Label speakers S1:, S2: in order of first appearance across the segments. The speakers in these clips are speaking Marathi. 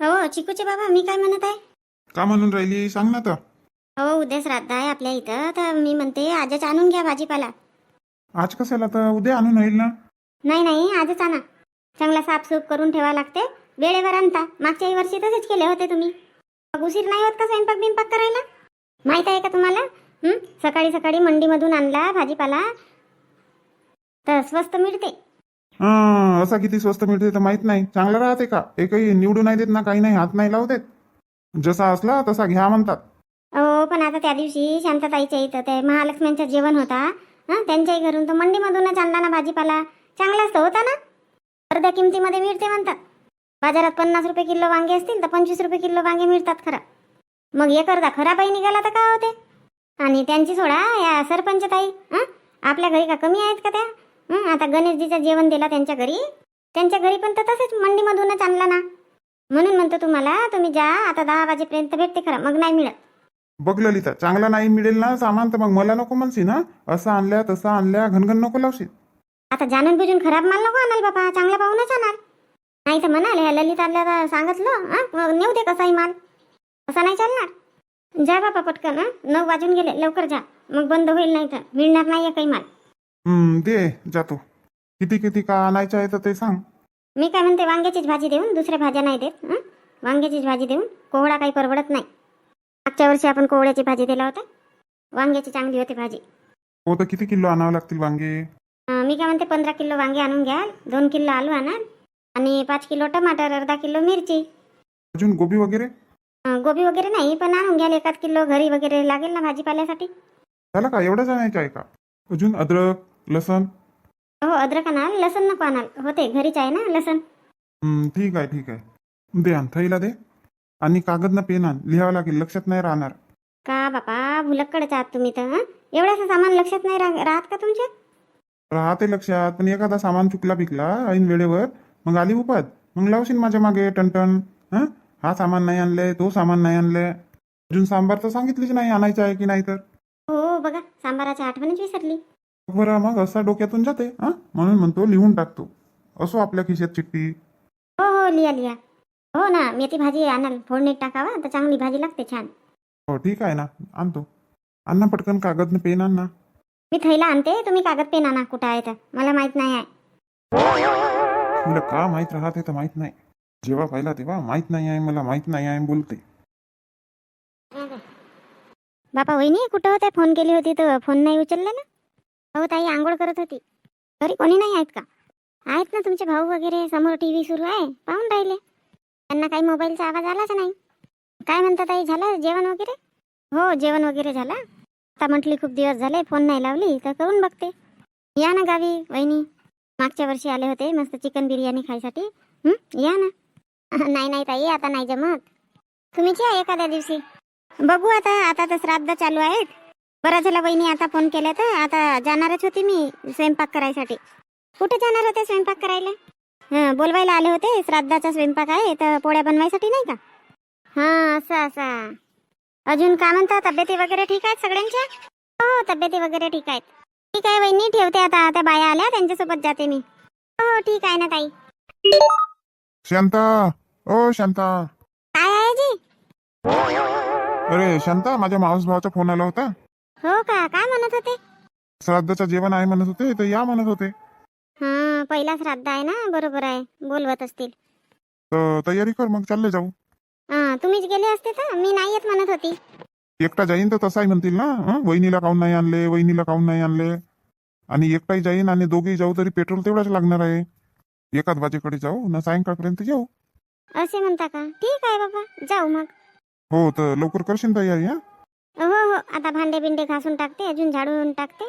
S1: हो चिकूचे बाबा मी काय म्हणत आहे?
S2: का म्हणून राहिली? सांग ना तर.
S1: हो उद्या श्राद्ध आहे आपल्या इथं तर मी म्हणते आजच आणून घ्या भाजीपाला.
S2: आज कशाला? तर उद्या आणून होईल ना?
S1: नाही नाही आजच आणा. चांगला साफसूफ करून ठेवा लागते. वेळेवर आणता. मागच्याही वर्षी तसेच केले होते तुम्ही. मग उशीर नाही होत का स्वयंपाक बिंपाक करायला? माहीत आहे का तुम्हाला? हं? सकाळी सकाळी मंडीमधून आणला भाजीपाला. तर स्वस्त मिळते.
S2: हं, असा किती स्वस्त मिळते तर माहीत नाही. चांगला राहते का? एकही निवडून नाही देत ना काही नाही हात नाही लावू देत. जसा असला तसा घ्या म्हणतात.
S1: पण आता त्या दिवशी शांतताईच्या इथं ते महालक्ष्म्यांचं जेवण होता. हा त्यांच्याही घरून तो मंडीमधूनच आणला ना भाजीपाला. चांगलाच तर होता ना? अर्ध्या किमतीमध्ये मिळते म्हणतात. बाजारात पन्नास रुपये किलो वांगे असतील तर पंचवीस रुपये किलो वांगे मिळतात खरं. मग एक अर्धा खराबाई निघाला तर का होते? आणि त्यांची सोडा या सरपंच ताई. हं? आपल्या घरी का कमी आहेत का त्या? आता गणेशजीचं जेवण दिला त्यांच्या घरी. त्यांच्या घरी पण तर तसंच मंडीमधूनच आणला ना. म्हणून म्हणतो तुम्हाला तुम्ही जा आता दहा वाजेपर्यंत भेटते खरं मग नाही मिळत.
S2: बघ ललिता चांगला नाही मिळेल ना सामान तर मग मला नको म्हणशी ना असं आणल्या तसं आणल्या घनघन नको लावशील.
S1: आता जाणून बुजून खराब माल नको आणाल बाबा चांगला पाहूनच आणाल नाही तर म्हणाल ह्या ललित आल्या सांगितलं हा? मग नेऊ दे कसाही माल. असा नाही चालणार. जा बाबा पटकन हा? नऊ वाजून गेले लवकर जा. मग बंद होईल नाही तर मिळणार नाही काही माल.
S2: हं, दे जातो. किती किती का आणायचं आहे तर ते सांग.
S1: मी काय म्हणते वांग्याचीच भाजी देऊन दुसऱ्या भाज्या नाही देत हं? वांग्याचीच भाजी देऊन कोहळा काही परवडत नाही. मागच्या वर्षी आपण कोहळ्याची भाजी दिला होता. वांग्याची चांगली होती भाजी.
S2: हो तर किती किलो आणावं लागतील वांगे?
S1: अं, मी काय म्हणते पंधरा किलो वांगे आणून घ्याल दोन किलो आलू आणाल आणि पाच किलो टमाटर अर्धा किलो मिरची.
S2: अजून गोबी वगैरे?
S1: अं, गोबी वगैरे नाही पण आणून घ्याल एकाच किलो घरी वगैरे लागेल ना भाजीपाल्यासाठी.
S2: झालं का? एवढंच आणायचं आहे का? अजून अद्रक? लसण?
S1: हो अद्रक आणाल लसण नको आणाल. होते घरीच आहे ना लसण?
S2: हं, ठीक आहे ठीक आहे. दे आण थैला दे. आणि कागद ना पेन आण लिहावं लागेल लक्षात नाही राहणार.
S1: का बापा भुलक्कडच आहात तुम्ही तर हं? एवढंसं सामान लक्षात नाही रा- राहत का तुमच्या?
S2: राहते लक्षात पण एखादा सामान चुकला पिकला ऐन वेळेवर मग आली उपाद मग लावशील माझ्या मागे टनटन हं? हा सामान नाही आणले तो सामान नाही आणले. अजून सांबार तर सांगितलीच नाही आणायचं आहे की नाही तर?
S1: हो बघा सांबाराची आठवणच विसरली.
S2: बरं मग असा डोक्यातून जाते हा? म्हणून म्हणतो लिहून टाकतो असो आपल्या खिशात चिठ्ठी.
S1: हो हो लिया लिया हो ना मेथी भाजी आणाल फोडणीत टाकावा तर चांगली भाजी लागते छान.
S2: हो ठीक आहे ना आणतो. अण्णा पटकन कागद न पेन आण ना
S1: मी थैला आणते तुम्ही कागद पेन आणा कुठं आहे तर. मला माहीत नाही आहे.
S2: तुला का माहीत राहते तर माहीत नाही. जेव्हा पाहिला तेव्हा माहीत नाही आहे मला माहीत नाही आहे बोलते.
S1: बापा वहिनी कुठं होत्या? फोन केली होती तर फोन नाही उचलला ना? हो ताई आंघोळ करत होती. घरी कोणी नाही आहेत का? आहेत ना तुमचे भाऊ वगैरे समोर टी व्ही सुरू आहे. पाहून राहिले. त्यांना काही मोबाईलचा आवाज आलाच नाही. काय म्हणता ताई झालं जेवण वगैरे? हो जेवण वगैरे झालं. आता म्हटली खूप दिवस झाले फोन नाही लावली तर करून बघते. या ना गावी वहिनी. मागच्या वर्षी आले होते मस्त चिकन बिर्याणी खायसाठी. या ना. नाही नाही ताई आता नाही जमत. तुम्हीच या एखाद्या दिवशी. बघू आता आता तर श्राद्ध चालू आहेत. बरं झालं वहिनी आता फोन केला तर. आता जाणारच होती मी स्वयंपाक करायसाठी. कुठे जाणार होते स्वयंपाक करायला? हं बोलवायला आले होते. श्राद्धाचा स्वयंपाक आहे तर पोळ्या बनवायसाठी नाही का? हां असं असं. अजून का म्हणता तब्येती वगैरे ठीक आहेत सगळ्यांच्या? हो तब्येती वगैरे ठीक आहेत. ठीक आहे वहिनी ठेवते आता. त्या बाया आल्या त्यांच्यासोबत जाते मी. हो ठीक आहे ना ताई.
S2: शांता ओ शांता.
S1: काय आहे जी
S2: अरे शांता माझ्या मावस भावाचा फोन आला होता.
S1: हो का? काय म्हणत होते?
S2: श्राद्धाचं जेवण आहे म्हणत होते तर या म्हणत होते.
S1: हां पहिला श्राद्ध आहे ना? बरोबर आहे. बोलवत असतील.
S2: तर तयारी कर मग चालले जाऊ.
S1: हां तुम्हीच गेले असते तर? मी नाही येत म्हणत होती.
S2: एकटा जाईन तर तसाही म्हणतील ना? हं? वहिनीला काऊन नाही आणले? वहिनीला काऊन नाही आणले? आणि एकटाही जाईन आणि दोघेही जाऊ तरी पेट्रोल तेवढाच लागणार आहे. एकाच बाजेकडे जाऊ ना सायंकाळपर्यंत येऊ.
S1: असे म्हणता का? ठीक आहे बाबा. जाऊ मग.
S2: हो तर लवकर करशील तयारी हा?
S1: हो आता भांडे बिंडे घासून टाकते अजून झाडून टाकते?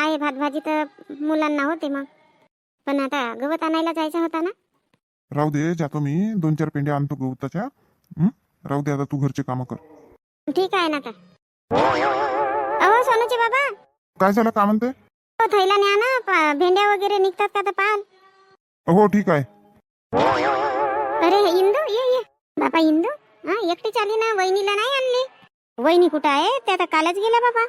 S1: आहे भात भाजी तर मुलांना होते मग. पण आता गवत आणायला जायचा होता ना?
S2: राहू दे जातो मी. दोन चार पेंड्या आणतो गवताच्या? राहू दे आता तू घरचे कामं कर.
S1: ठीक आहे ना अहो सोनूचे बाबा.
S2: काय झालं? का म्हणते?
S1: थैला न्या ना भेंड्या वगैरे निघतात का तर पाल
S2: हो ठीक आहे.
S1: अरे इंदू ये ये. बाबा इंदू. हा एकटीच आली ना वहिनीला नाही आणली? वहिनी कुठं आहे? त्या तर कालच गेल्या बाबा.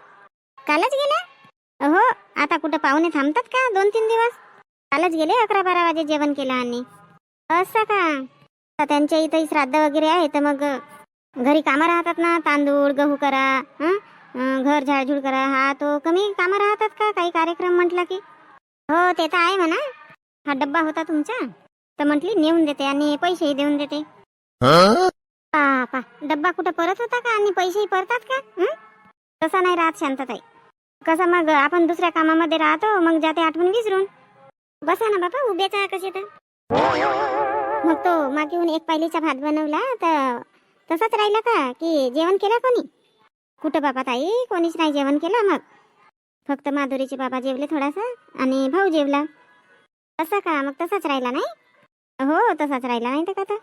S1: कालच गेल्या? हो आता कुठं पाहुणे थांबतात का? दोन तीन दिवस? कालच गेले अकरा बारा वाजे जेवण केलं आणि. असं का? त्यांच्या इथंही श्राद्ध वगैरे आहे तर मग घरी कामं राहतात ना? तांदूळ गहू करा हं? घर झाडझूड करा हा तो कमी कामं राहतात का? काही कार्यक्रम म्हटला की? हो ते तर आहे म्हणा. हा डब्बा होता तुमचा? तर म्हटली नेऊन देते आणि पैसेही देऊन देते. पा डब्बा कुठं परत होता का? आणि पैसेही परतात का? हं? तसा नाही राहत शांतताई. कसं मग आपण दुसऱ्या कामामध्ये राहतो मग जाते आठवण विसरून. बसा ना बाबा उभ्याच कशी कसे तर. मग तो मागेहून एक पायलीचा भात बनवला तर तसाच राहिला का? की जेवण केलं कोणी? कुठं बाबा ताई? कोणीच नाही जेवण केलं मग. फक्त माधुरीचे बाबा जेवले थोडासा आणि भाऊ जेवला. तसा का? मग तसाच राहिला नाही? हो तसाच राहिला नाही तर का तर?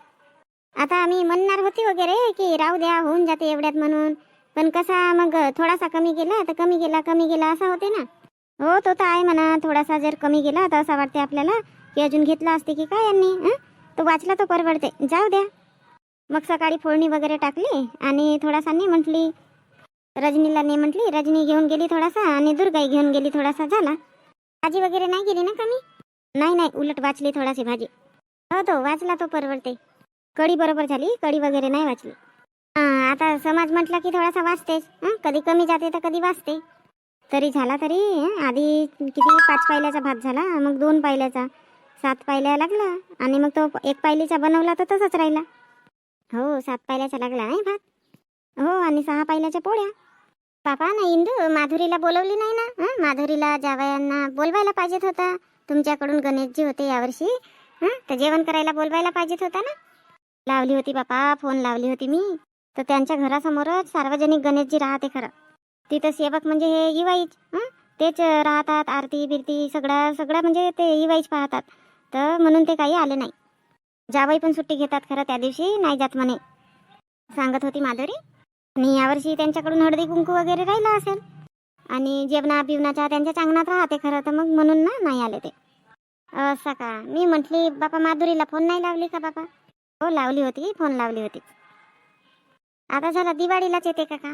S1: आता आम्ही म्हणणार होती वगैरे की राहू द्या होऊन जाते एवढ्यात म्हणून. पण कसा मग थोडासा कमी गेला तर कमी गेला कमी गेला असा होते ना. हो तो तर आहे म्हणा थोडासा जर कमी गेला तर असं वाटते आपल्याला की अजून घेतला असते की काय यांनी तो वाचला तो परवडते. जाऊ द्या. मग सकाळी फोडणी वगैरे टाकली आणि थोडासा नाही म्हटली रजनीला नाही म्हटली रजनी घेऊन गेली थोडासा आणि दुर्गाई घेऊन गेली थोडासा झाला. भाजी वगैरे नाही गेली ना कमी? नाही नाही उलट वाचली थोडाशी भाजी. हो तो वाचला तो परवडते. कढी बरोबर झाली कढी वगैरे नाही वाचली. हां आता समाज म्हटला की थोडासा वाचतेच. कधी कमी जाते तर कधी वाचते. तरी झाला तरी आधी किती पाच पायल्याचा भात झाला मग दोन पायल्याचा सात पायल्या लागला आणि मग तो एक पायलीचा बनवला तर तसाच राहिला. हो सात पायल्याचा लागला नाही भात. हो आणि सहा पायल्याच्या पोळ्या. पापा ना इंदू माधुरीला बोलवली नाही ना? माधुरीला जावयांना बोलवायला पाहिजेत होता. तुमच्याकडून गणेशजी होते यावर्षी. हं? तर जेवण करायला बोलवायला पाहिजेत होता ना? लावली होती बापा फोन लावली होती मी. तर त्यांच्या घरासमोरच सार्वजनिक गणेशजी राहते खरं. तिथं सेवक म्हणजे हे इवाईच तेच राहतात आरती बिरती सगळं सगळं म्हणजे ते इवाईच पाहतात. तर म्हणून ते काही आले नाही. जावाई पण सुट्टी घेतात खरं त्या दिवशी नाही जात म्हणे. सांगत होती माधुरी आणि यावर्षी त्यांच्याकडून हळदी कुंकू वगैरे राहिला असेल. आणि जेवणा बिवणाच्या त्यांच्या चांगणात राहते खरं तर मग म्हणून ना नाही आले ते. असं का? मी म्हटली बापा माधुरीला फोन नाही लावली का बापा? हो लावली होती. फोन लावली होती. आता झाला दिवाळीलाच येते का का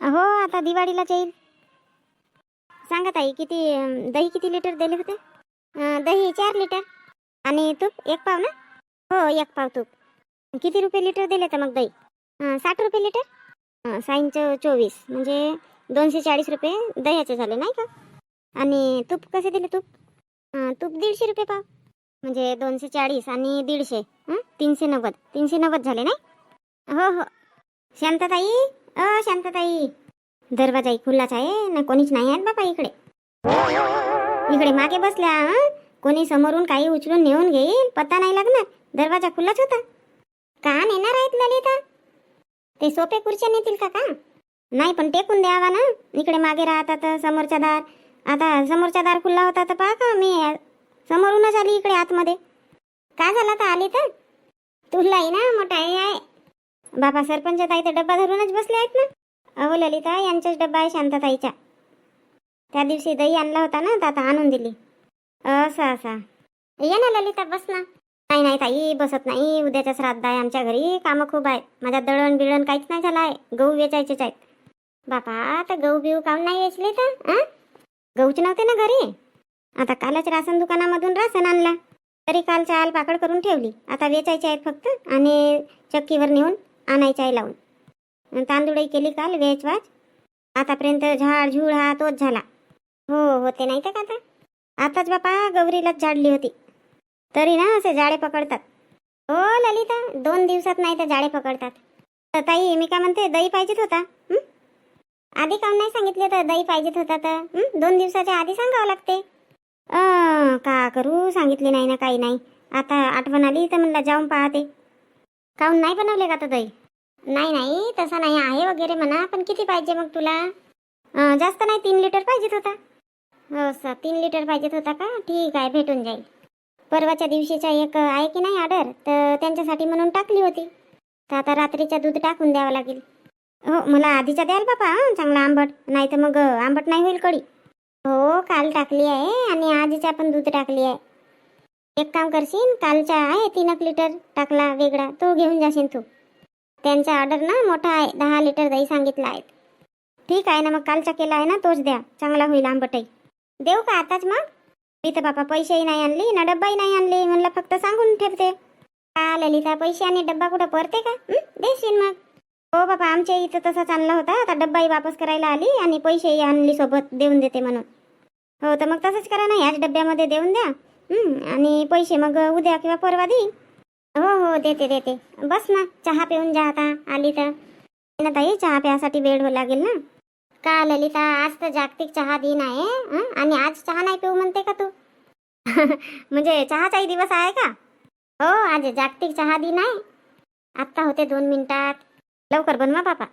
S1: हो आता दिवाळीलाच येईल. सांगा ताई किती दही किती लिटर दिले होते? दही चार लिटर. आणि तूप एक पाव ना? हो एक पाव तूप. किती रुपये लिटर दिले तर मग दही? साठ रुपये लिटर? साईंचं चोवीस. म्हणजे दोनशे चाळीस रुपये दह्याचे झाले नाही का? आणि तूप कसे दिले तूप? तूप दीडशे रुपये पाव. म्हणजे दोनशे चाळीस आणि दीडशे तीनशे नव्वद तीनशे नव्वद झाले नाही? हो हो. शांतताई? अ शांतताई. दरवाजाही खुल्लाच आहे ना कोणीच नाही आहेत बाबा इकडे. इकडे मागे बसल्या कोणी समोरून काही उचलून नेऊन घेईल पत्ता नाही लागणार. दरवाजा खुल्लाच होता. का नेणार आहेत ललिता? ते सोपे खुर्च्या नेतील का का? नाही पण टेकून द्यावा ना. इकडे मागे राहतात समोरचा दार. आता समोरचा दार खुल्ला होता तर पहा का मी. समोरूनच आली इकडे आतमध्ये. का झाला तर आली तर? तुलाही ना मोठा आहे. बाबा सरपंच ताई तर डब्बा धरूनच बसले आहेत ना. अहो ललिता यांचाच डब्बा आहे शांतताईचा. त्या दिवशी दही आणला होता ना तर आता आणून दिली. असा असा. ये ना ललिता बस ना. नाही नाही ताई बसत नाही. उद्याचा श्राद्ध आहे आमच्या घरी. कामं खूप आहेत. माझ्या दळण बिळण काहीच नाही झालं आहे. गहू वेचायचेच आहेत. बापा आता गहू बिहू काऊन नाही वेचले तर आ गहूच नव्हते ना घरी? आता कालच राशन दुकानामधून राशन आणला. तरी काल चाल पाकड करून ठेवली. आता वेचायची आहेत फक्त आणि चक्कीवर नेऊन आणायची आहे लावून. तांदूळही केली काल वेचवाच. आतापर्यंत झाड झूळ हा तोच झाला. हो होते नाही तर का आता? आताच बापा गौरीलाच झाडली होती. तरी ना असे जाळे पकडतात. हो ललिता दोन दिवसात नाही तर जाळे पकडतात. तर ताई मी काय म्हणते दही पाहिजेत होता? आधी काम नाही सांगितले तर दही पाहिजेत होता तर? दोन दिवसाच्या आधी सांगावं लागते. का करू? सांगितले नाही ना काही नाही. आता आठवण आली तर म्हणलं जाऊन पाहते. काऊन नाही बनवले का तर दही? नाही नाही तसा नाही. आहे वगैरे म्हणा पण किती पाहिजे मग तुला? जास्त नाही तीन लिटर पाहिजेत होता. हो सर तीन लिटर पाहिजेत होता का? ठीक आहे भेटून जाईल. परवाच्या दिवशीचा एक आहे की नाही ऑर्डर? तर त्यांच्यासाठी म्हणून टाकली होती. तर आता रात्रीच्या दूध टाकून द्यावं लागेल. हो मला आधीचा द्याल बापा हं, चांगला आंबट. नाही तर मग आंबट नाही होईल कढी. हो काल टाकली आहे आणि आजीच्या पण दूध टाकली आहे. एक काम करशील कालचा आहे तीन एक लिटर टाकला वेगळा तो घेऊन जाशील तू. त्यांचा ऑर्डर ना मोठा आहे दहा लिटर दही सांगितला आहे. ठीक आहे ना मग कालचा केला आहे ना तोच द्या चांगला होईल आंबटही. देऊ का आताच मग? मी तर बापा पैसेही नाही आणली ना डब्बाही नाही आणली म्हणलं फक्त सांगून ठेवते. का ललिता पैसे आणि डब्बा कुठं परते का? देशील मग. हो बाबा आमच्या इथं तसा चालला होता. आता डब्बाही वापस करायला आली आणि पैसेही आणली सोबत देऊन देते म्हणून. हो तर मग तसंच करा ना याच डब्यामध्ये देऊन द्या. आणि पैसे मग उद्या किंवा परवा देईन. हो हो देते देते. बस ना चहा पिऊन जा आता आली तर. ना ताई चहा प्यासाठी वेळ हो लागेल ना? का ललिता आज तर जागतिक चहा दिन आहे आणि आज चहा नाही पिऊ म्हणते का तू? म्हणजे चहाचाही दिवस आहे का? हो आज जागतिक चहा दिन आहे. आत्ता होते दोन मिनिटात. लवकर बनवा बापा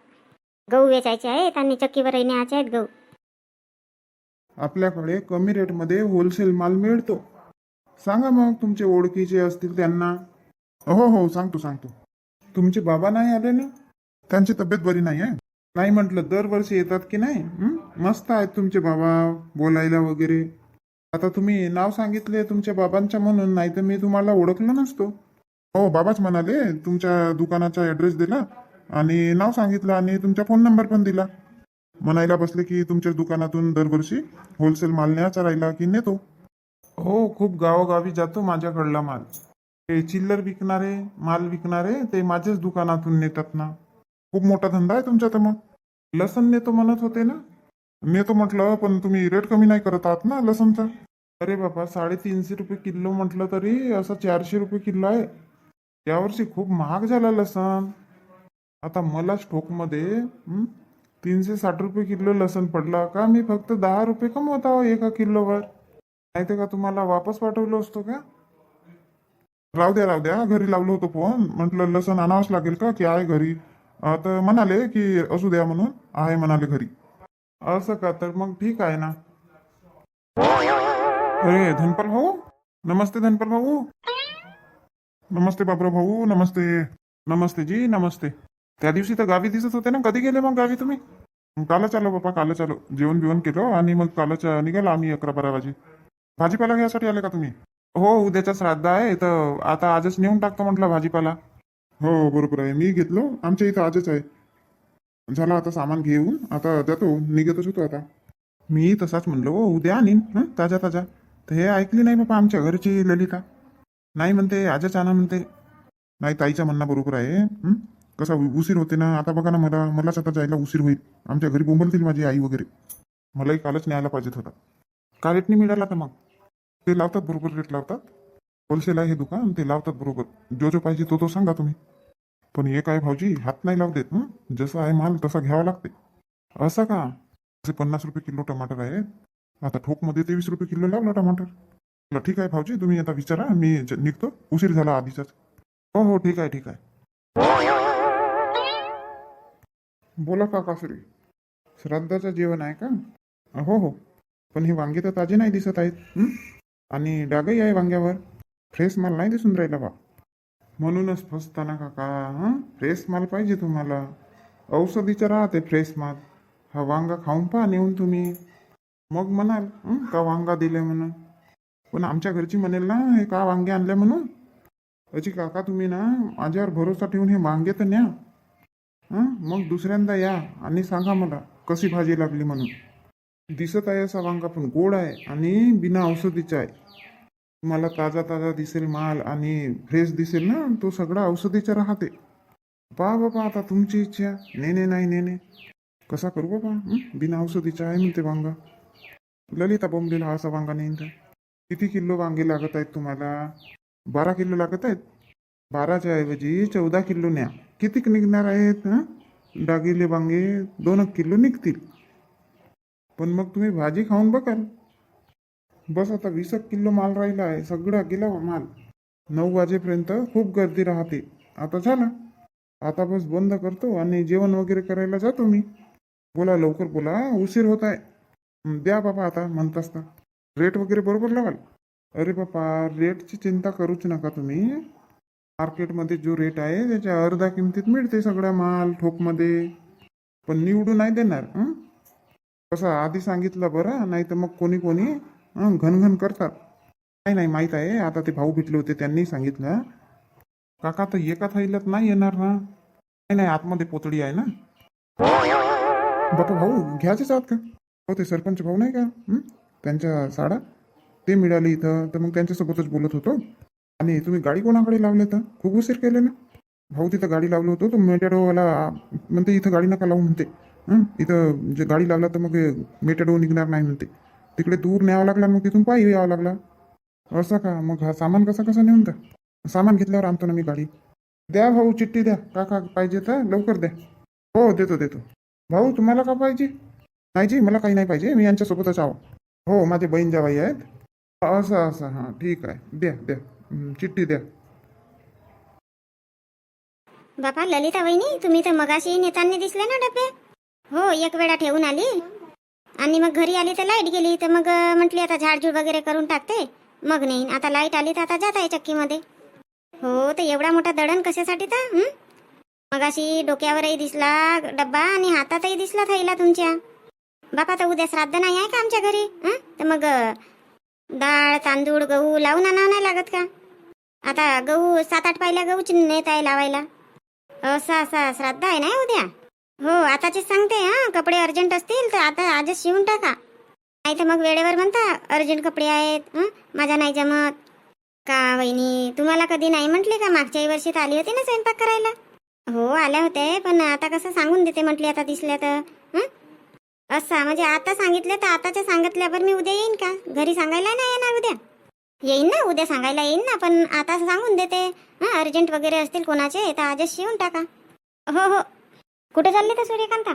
S1: गहू वेचायचे आहेत आणि चक्कीवर न्यायचे आहेत गहू.
S2: आपल्याकडे कमी रेटमध्ये होलसेल माल मिळतो. सांगा मग तुमचे ओळखीचे असतील त्यांना. हो हो सांगतो सांगतो. तुमचे बाबा नाही आले ना? त्यांची तब्येत बरी नाही आहे नाही म्हटलं दरवर्षी येतात की नाही? हं? मस्त आहेत तुमचे बाबा बोलायला वगैरे. आता तुम्ही नाव सांगितले तुमच्या बाबांच्या म्हणून नाही तर मी तुम्हाला ओळखलं नसतो. हो बाबाच म्हणाले तुमच्या दुकानाचा ॲड्रेस दिला. आणि नाव सांगितलं आणि तुमचा फोन नंबर पण दिला. म्हणायला बसले की तुमच्या दुकानातून दरवर्षी होलसेल माल न्यायचा राहिला की नेतो? हो खूप गावोगावी जातो माझ्याकडला माल. ते चिल्लर विकणारे माल विकणारे ते माझ्याच दुकानातून नेतात ना. खूप मोठा धंदा आहे तुमचा तर मग. लसण नेतो म्हणत होते ना? नेतो म्हटलं पण तुम्ही रेट कमी नाही करत आहात ना लसणचा. अरे बाबा साडेतीनशे रुपये किलो म्हटलं तरी असं चारशे रुपये किलो आहे. यावर्षी खूप महाग झाला लसण. आता मला स्टोकमध्ये तीनशे साठ रुपये किलो लसण पडला का? मी फक्त दहा रुपये कमवत आहो एका किलोवर. नाही तर का तुम्हाला वापस पाठवलं असतो का? राहू द्या राहू द्या. घरी लावलं होतं फोन. म्हटलं लसण आणावंच लागेल का? की आहे घरी. तर म्हणाले की असू द्या म्हणून. आहे म्हणाले घरी. असं का? तर मग ठीक आहे ना. अरे धनपाल भाऊ? नमस्ते धनपाल भाऊ. नमस्ते बाबरा भाऊ. नमस्ते. नमस्ते जी नमस्ते. त्या दिवशी तर गावी दिसत होते ना. कधी गेले मग गावी तुम्ही? कालच आलो बाप्पा कालच आलो. जेवण बिवण केलं आणि मग कालच निघालो आम्ही अकरा बारा वाजे. भाजीपाला घ्यायसाठी आले का तुम्ही? हो उद्याचा श्राद्ध आहे. तर आता आजच नेऊन टाकतो म्हटलं भाजीपाला. हो बरोबर आहे. मी घेतलो. आमच्या इथं आजच आहे. झालं आता सामान घेऊन. आता जातो. निघतच होतो आता. मी तसाच म्हणलो हो उद्या आणीन. हं, ताजा ताजा. तर हे ऐकली नाही बाबा आमच्या घरची ललिता. नाही म्हणते आजच आणा म्हणते. नाही ताईचा म्हणणं बरोबर आहे. कसा उशीर होते ना आता बघा ना मला मलाच आता जायला उशीर होईल. आमच्या घरी बोंबलतील माझी आई वगैरे. मलाही कालच न्यायला पाहिजेत होता. का रेटनी मिळाला तर मग? ते लावतात बरोबर रेट लावतात. होलसेल आहे हे दुकान ते लावतात बरोबर. जो जो पाहिजे तो तो सांगा तुम्ही. पण हे काय भाऊजी हात नाही लावू देत जसा जसं आहे माल तसा घ्यावा लागते. असं का? असे पन्नास रुपये किलो टमाटर आहेत. आता ठोकमध्ये तेवीस रुपये किलो लावला टमाटर. ठीक आहे भाऊजी तुम्ही आता विचारा मी ज- निघतो. उशीर झाला आधीचाच. हो हो ठीक आहे ठीक आहे. बोला का कासरी श्राद्धाचं जेवण आहे का? हो हो. पण हे वांगे तर ताजे नाही दिसत आहेत आणि डागही आहे वांग्यावर. फ्रेश माल नाही दिसून राहिला बा. म्हणूनच फसताना काका हां? फ्रेश माल पाहिजे तुम्हाला. औषधीचं राहते फ्रेश माल. हा वांगा खाऊन पहा नेऊन तुम्ही. मग म्हणाल का वांगा दिले म्हणून? पण आमच्या घरची म्हणेल ना हे का वांगे आणले म्हणून? अजी काका तुम्ही ना माझ्यावर भरोसा ठेवून हे वांगे तर न्या. हां? मग दुसऱ्यांदा या आणि सांगा मला कशी भाजी लागली म्हणून? दिसत आहे असा वांगा पण गोड आहे आणि बिना औषधीचा आहे. तुम्हाला ताजा ताजा दिसेल माल आणि फ्रेश दिसेल ना तो सगळा औषधीचा राहते. पा बाबा आता तुमची इच्छा. नेने नाही नेने कसा करू बाबा? बिना औषधीचा आहे म्हणते वांगा. ललिता बोंबलेला असा वांगा नेईन तर किती किलो वांगे लागत आहेत तुम्हाला? बारा किलो लागत आहेत? बाराच्या ऐवजी चौदा किलो न्या. कितीक निघणार आहेत ना डागिले वांगे दोन एक किलो निघतील. पण मग तुम्ही भाजी खाऊन बघाल बस आता वीस एक किलो माल राहिला आहे सगळा गेला हो माल. नऊ वाजेपर्यंत खूप गर्दी राहते. आता झालं. आता बस बंद करतो आणि जेवण वगैरे करायला जातो मी. बोला लवकर बोला उशीर होत आहे. द्या बाबा आता म्हणतास तर रेट वगैरे बरोबर लावाल? अरे बापा रेटची चिंता करूच नका तुम्ही. मार्केटमध्ये जो रेट आहे त्याच्या अर्धा किमतीत मिळते सगळा माल ठोकमध्ये. पण निवडून नाही देणार कसं आधी सांगितलं बरं नाही तर मग कोणी कोणी घनघन करतात. नाही नाही माहीत आहे आता ते भाऊ भेटले होते त्यांनी सांगितलं. काका तर एका थैल्यात नाही येणार ना? नाही नाही आतमध्ये पोतळी आहे ना? बापा भाऊ घ्यायचेच आहात का? हो ते सरपंच भाऊ नाही का? त्यांच्या साडा ते मिळाले इथं. तर मग त्यांच्यासोबतच बोलत होतो. आणि तुम्ही गाडी कोणाकडे लावले तर खूप उशीर केले ना भाऊ तिथं गाडी लावलं होतं तो मेटॅडोवाला म्हणते इथं गाडी नका लावू म्हणते. इथं जे गाडी लावला तर मग मेटॅडो निघणार नाही म्हणते. तिकडे दूर न्यावं लागला मग तिथून पायी यावं लागला. असं का? मग हा सामान कसं कसं नेऊन द्या? सामान घेतल्यावर आणतो ना मी गाडी. द्या भाऊ चिठ्ठी द्या. का का पाहिजे तर लवकर द्या. हो देतो देतो. भाऊ तुम्हाला का पाहिजे? नाही जी मला काही नाही पाहिजे. मी यांच्यासोबतच आहो. हो माझे बहीण जावाई आहेत. असं असं. हां ठीक आहे. द्या द्या. हं, चिठ्ठी द्या.
S1: बापा ललिता वहिनी तुम्ही तर मगाशी नेताना दिसले ना डबे. हो एक वेळा ठेवून आली. आणि मग घरी आली तर लाइट गेली तर मग अं, म्हटली आता झाडझूड वगैरे करून टाकते. मग नेईन आता लाइट आली तर आता जात आहे चक्कीमध्ये. हो तर एवढा मोठा दळण कशासाठी तर हं? मगाशी डोक्यावरही दिसला डब्बा आणि हातातही दिसला थैला तुमच्या. बापा तर उद्या श्राद्ध नाही आहे का आमच्या घरी हं? तर मग अं, डाळ तांदूळ गहू लावून आणावं नाही लागत का? आता गहू सात आठ पाहिल्या गहूची नेत आहे लावायला. असा असा श्राद्ध आहे ना उद्या हो, हो आताचे सांगते हा कपडे अर्जंट असतील तर आता आजच शिवून टाका. नाही तर मग वेळेवर म्हणता अर्जंट कपडे आहेत माझ्या माझा नाही जमत. का वहिनी तुम्हाला कधी नाही म्हटले का? मागच्याही वर्षी तर आली होती ना स्वयंपाक करायला. हो आल्या होते पण आता कसं सांगून देते म्हटली आता दिसल्या तर असा म्हणजे आता सांगितलं तर आताच्या सांगितल्यावर मी उद्या येईन का? घरी सांगायला नाही येणार उद्या. येईन ना उद्या सांगायला येईन ना पण आता सांगून देते. हा अर्जंट वगैरे असतील कोणाचे तर आजच शिवून टाका. हो हो. कुठे चालली तर सूर्यकांता?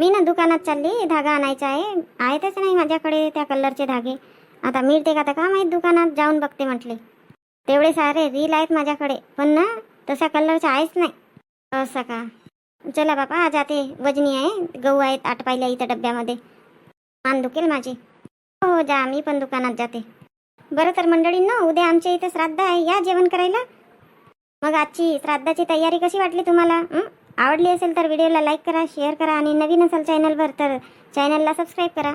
S1: मी ना दुकानात चालली धागा आणायचा आहे. आहेतच नाही माझ्याकडे त्या कलरचे धागे. आता मिळते का तर का माहीत दुकानात? जाऊन बघते म्हटले. तेवढे सारे रील आहेत माझ्याकडे. पण ना तसा कलरचा आहेच नाही. असं का? चला बापा जाते वजनी आहे. गहू आहेत आठ पाहिल्या इथं डब्यामध्ये. मान दुखेल माझी. हो हो जा मी पण दुकानात जाते. बरं तर मंडळींना उद्या आमच्या इथं श्राद्ध आहे. या जेवण करायला. मग आजची श्राद्धाची तयारी कशी वाटली तुम्हाला? आवडली असेल तर व्हिडिओला लाईक करा शेअर करा आणि नवीन असाल चॅनलवर तर चॅनलला सबस्क्राईब करा.